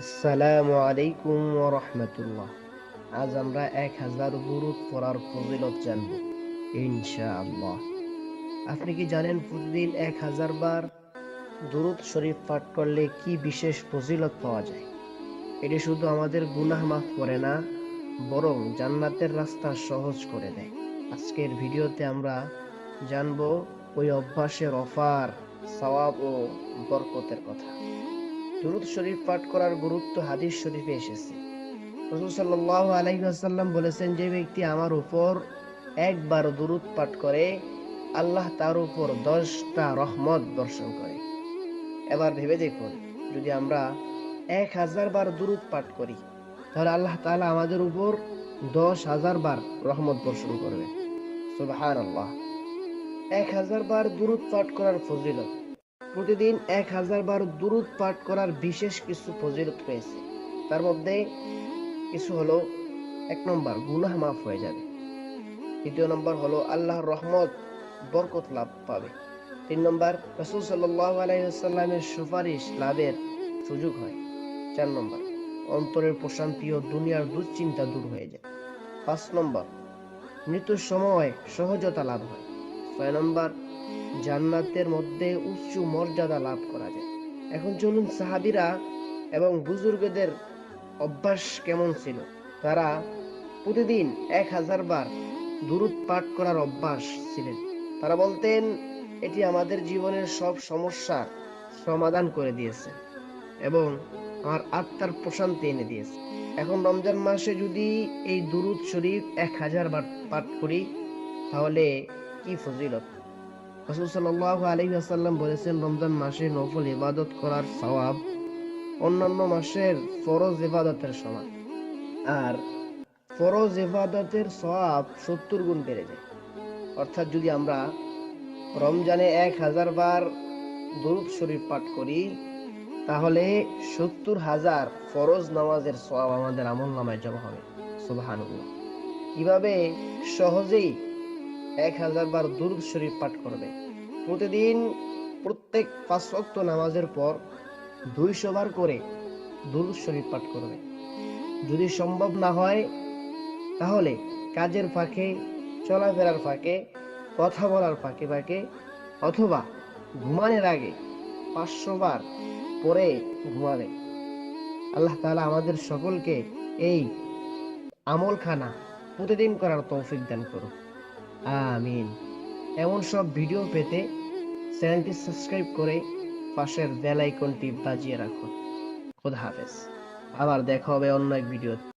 আসসালামু আলাইকুম রাহমাতুল্লাহ। আজ আমরা পড়ার ফজিলত জানব, ইনশাআল্লাহ। আপনি কি জানেন প্রতিদিন এক হাজার বার শরীফ পাঠ করলে কি বিশেষ ফজিলত পাওয়া যায়? এটি শুধু আমাদের গুনাহ মাফ করে না, বরং জান্নাতের রাস্তা সহজ করে দেয়। আজকের ভিডিওতে আমরা জানব ওই অভ্যাসের অফার, সওয়াব ও বরকতের কথা। দুরুদ শরীফ পাঠ করার গুরুত্ব হাদিস শরীফে এসেছে। রসুল সাল্লাহ আলহিহাসাল্লাম বলেছেন, যে ব্যক্তি আমার উপর একবার দুরুদ পাঠ করে, আল্লাহ তার উপর দশটা রহমত বর্ষণ করে। এবার ভেবে দেখুন, যদি আমরা এক হাজার বার দুরুদ পাঠ করি, তাহলে আল্লাহ তাআলা আমাদের উপর দশ হাজার বার রহমত বর্ষণ করবে। সুবহান আল্লাহ এক হাজার বার দুরুদ পাঠ করার ফজিলত প্রতিদিন এক হাজার বার দুরুদ পাঠ করার বিশেষ কিছু ফজিলত রয়েছে। তার মধ্যে কিছু হলো এক নম্বর, গুনাহ মাফ হয়ে যাবে। দ্বিতীয় নম্বর হলো আল্লাহর রহমত বরকত লাভ পাবে। তিন নম্বর, রসুল সাল্লাহ আলাইসাল্লামের সুপারিশ লাভের সুযোগ হয়। চার নম্বর, অন্তরের প্রশান্তি ও দুনিয়ার দুশ্চিন্তা দূর হয়ে যায়। পাঁচ নম্বর, মৃত্যুর সময় সহজতা লাভ হয়। ছয় নম্বর জান্নাতের মধ্যে উচ্চ মর্যাদা লাভ করা যায়। এখন চলুন সাহাবিরা এবং বুজুর্গদের অভ্যাস কেমন ছিল? তারা প্রতিদিন এক হাজার বার দুরুদ পাঠ করার অভ্যাস ছিলেন। তারা বলতেন, এটি আমাদের জীবনের সব সমস্যার সমাধান করে দিয়েছে এবং আমার আত্মার প্রশান্তি এনে দিয়েছে। এখন রমজান মাসে যদি এই দুরুদ শরীফ এক হাজার বার পাঠ করি, তাহলে কি ফজিলত? রসুল বলেছেন, রমজান মাসে নফল ইবাদত করার সওয়াব অন্যান্য মাসের ফরজ ইবাদতের সমান। আর ফরজ ইবাদতের সওয়াব সত্তর গুণ বেড়ে যায়। অর্থাৎ যদি আমরা রমজানে এক হাজার বার দরুদ শরীফ পাঠ করি, তাহলে সত্তর হাজার ফরজ নামাজের সওয়াব আমাদের আমল নামায় জমা হবে। সুবহানাল্লাহ। কীভাবে সহজেই এক হাজার বার দুর্গ শরীফ পাঠ করবে। প্রতিদিন প্রত্যেক পাঁচ ওয়াক্ত নামাজের পর দুইশো বার করে দুর্গ শরীফ পাঠ করবে। যদি সম্ভব না হয়, তাহলে কাজের ফাঁকে, চলাফেরার ফাঁকে, কথা বলার ফাঁকে ফাঁকে, অথবা ঘুমানোর আগে পাঁচশো বার পরে ঘুমাবে। আল্লাহ তালা আমাদের সকলকে এই আমলখানা প্রতিদিন করার তৌফিক দান করুন আমিন। এমন সব ভিডিও পেতে চ্যানেলটি সাবস্ক্রাইব করে পাশের বেল আইকনটি বাজিয়ে রাখুন। খোদা হাফেজ। আবার দেখা হবে অন্য এক ভিডিও